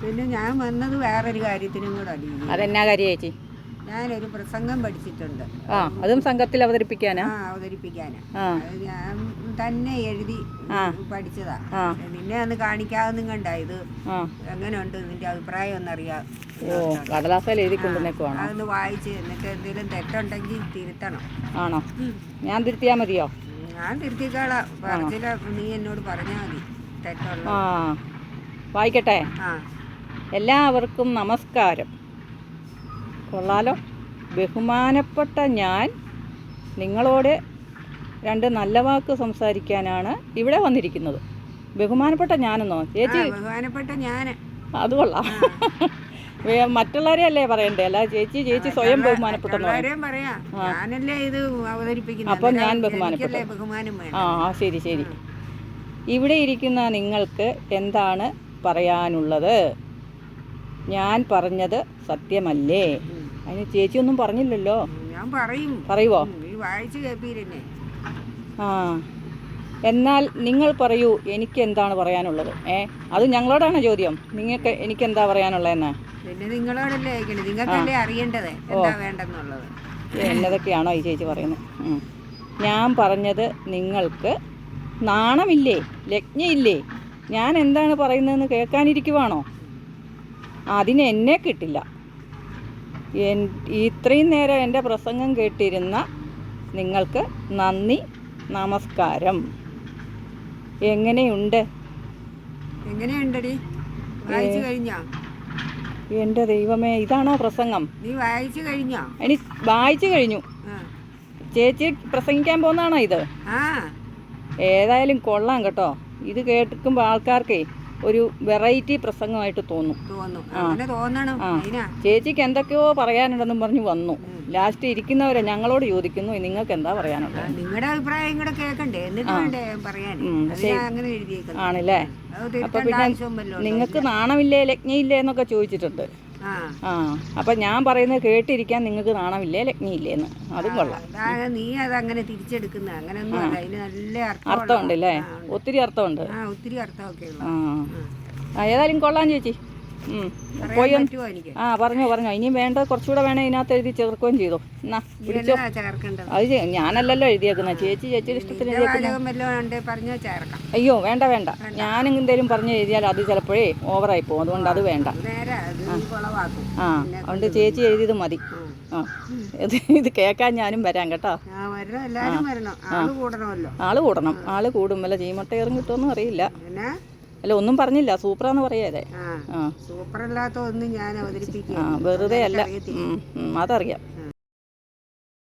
പിന്നെ ഞാൻ വന്നത് വേറൊരു കാര്യത്തിനും കൂടെ അതെന്നാ കാര്യം ചേച്ചി? ഞാനൊരു പ്രസംഗം പഠിച്ചിട്ടുണ്ട്. ആ അതും സംഘത്തിൽ അവതരിപ്പിക്കാനാ? ആ അവതരിപ്പിക്കാനാ. അത് ഞാൻ തന്നെ എഴുതി പഠിച്ചതാ. നിന്നെ അന്ന് കാണിക്കാവുന്നും കണ്ട ഇത് എങ്ങനെയുണ്ട് നിന്റെ അഭിപ്രായം ഒന്നറിയാം. ഓ കടലാസയിൽ എഴുതി കൊണ്ടുവന്നേക്കുവാണോ? അതൊന്ന് വായിച്ച് എന്നിട്ട് എന്തെങ്കിലും തെറ്റുണ്ടെങ്കിൽ തിരുത്തണം. ആണോ? ഞാൻ തിരുത്തിയാ മതിയോ? ഞാൻ തിരുത്തിക്കാളാ. പറഞ്ഞില്ല നീ എന്നോട് പറഞ്ഞാൽ മതി. തെറ്റുള്ള. വായിക്കട്ടെ? എല്ലാവർക്കും നമസ്കാരം. കൊള്ളാലോ. ബഹുമാനപ്പെട്ട ഞാൻ നിങ്ങളോട് രണ്ട് നല്ല വാക്ക് സംസാരിക്കാനാണ് ഇവിടെ വന്നിരിക്കുന്നത്. ബഹുമാനപ്പെട്ട ഞാനെന്നോ? ചേച്ചി? ബഹുമാനപ്പെട്ട ഞാൻ അത് കൊള്ളാം. മറ്റുള്ളവരെ അല്ലേ പറയണ്ടേ? അല്ല ചേച്ചി ചേച്ചി സ്വയം ബഹുമാനപ്പെട്ടെന്ന്? അപ്പം ഞാൻ ബഹുമാനപ്പെട്ടു. ആ, ശരി ശരി. ഇവിടെ ഇരിക്കുന്ന നിങ്ങൾക്ക് എന്താണ് പറയാനുള്ളത്. ഞാൻ പറഞ്ഞത് സത്യമല്ലേ. അതിന് ചേച്ചി ഒന്നും പറഞ്ഞില്ലല്ലോ? ഞാൻ പറയും. പറയുവോ? വായിച്ച് ആ. എന്നാൽ നിങ്ങൾ പറയൂ എനിക്ക് എന്താണ് പറയാനുള്ളത്? ഏ? അത് ഞങ്ങളോടാണ് ചോദ്യം? നിങ്ങൾക്ക് എനിക്ക് എന്താ പറയാനുള്ളതെന്ന്? പിന്നെ നിങ്ങളോടല്ലേ നിങ്ങൾക്കല്ലേ അറിയേണ്ടത് എന്താ വേണ്ടെന്നുള്ളത്? എന്നതൊക്കെയാണോ ഈ ചേച്ചി പറയുന്നത്? ഞാൻ പറഞ്ഞത് നിങ്ങൾക്ക് നാണമില്ലേ? ലജ്ഞയില്ലേ? ഞാൻ എന്താണ് പറയുന്നതെന്ന് കേൾക്കാനിരിക്കുവാണോ? അതിന് എന്നെ കിട്ടില്ല. എൻ ഇത്രയും നേരം എന്റെ പ്രസംഗം കേട്ടിരുന്ന നിങ്ങൾക്ക് നന്ദി നമസ്കാരം. എങ്ങനെയുണ്ട്? എങ്ങനെയുണ്ടടി? വായിച്ചു കഴിഞ്ഞോ? എന്റെ ദൈവമേ ഇതാണോ പ്രസംഗം? നീ വായിച്ചു കഴിഞ്ഞോ? എനിക്ക് വായിച്ചു കഴിഞ്ഞു. ചേച്ചി പ്രസംഗിക്കാൻ പോകുന്നതാണോ ഇത്? ആ. ഏതായാലും കൊള്ളാം കേട്ടോ. ഇത് കേൾക്കുമ്പോൾ ആൾക്കാർക്കേ ഒരു വെറൈറ്റി പ്രസംഗമായിട്ട് തോന്നും. ആ. ചേച്ചിക്ക് എന്തൊക്കെയോ പറയാനുണ്ടെന്നും പറഞ്ഞു വന്നു. ലാസ്റ്റ് ഇരിക്കുന്നവരെ ഞങ്ങളോട് ചോദിക്കുന്നു. നിങ്ങൾക്ക് എന്താ പറയാനുള്ളത്? നിങ്ങളുടെ അഭിപ്രായം കൂടെ കേൾക്കണ്ടേ? ആണല്ലേ? അപ്പൊ പിന്നെ? നിങ്ങൾക്ക് നാണമില്ലേ ലജ്ഞയില്ലേ എന്നൊക്കെ ചോദിച്ചിട്ടുണ്ട്. ആ. ആ ഞാൻ പറയുന്നത് കേട്ടിരിക്കാൻ നിങ്ങൾക്ക് നാണമില്ലേ ലഗ്നി ഇല്ലേന്ന് അതും കൊള്ളാം. നീ നീ അതങ്ങനെ തിരിച്ചെടുക്കുന്ന. അങ്ങനെയൊന്നും അതിന് നല്ല അർത്ഥമുണ്ടല്ലേ ഒത്തിരി അർത്ഥമുണ്ട്. ആ ഒത്തിരി അർത്ഥമൊക്കെ ഏതായാലും കൊള്ളാം ചേച്ചി. പോയി ആ പറഞ്ഞോ പറഞ്ഞോ. ഇനിയും വേണ്ട കുറച്ചുകൂടെ വേണേ ഇതിനകത്ത് എഴുതി ചേർക്കുകയും ചെയ്തു. എന്നാ ചേർക്കേണ്ടത്. അത് ഞാനല്ലല്ലോ എഴുതിയേക്കുന്ന. ചേച്ചി ചേച്ചിയുടെ ഇഷ്ടത്തിന് അയ്യോ വേണ്ട വേണ്ട. ഞാൻ എന്തേലും പറഞ്ഞ് എഴുതിയാൽ അത് ചിലപ്പോഴേ ഓവറായി പോകും. അതുകൊണ്ട് അത് വേണ്ട. ആ. അതുകൊണ്ട് ചേച്ചി എഴുതിയത് മതി. ആ. ഇത് കേക്കാൻ കേൾക്കാൻ ഞാനും വരാം കേട്ടോ. ആൾ കൂടണം. ആൾ കൂടും. വല്ല ചീമട്ട ഇറങ്ങിട്ടോന്നും കിട്ടുമെന്നും അറിയില്ല അല്ല ഒന്നും പറഞ്ഞില്ല. സൂപ്പറാന്ന് പറയാതെ സൂപ്പർ അല്ലാത്ത ഒന്നും ഞാൻ അവതരിപ്പിക്കുക വെറുതെ അല്ല. അതറിയാം.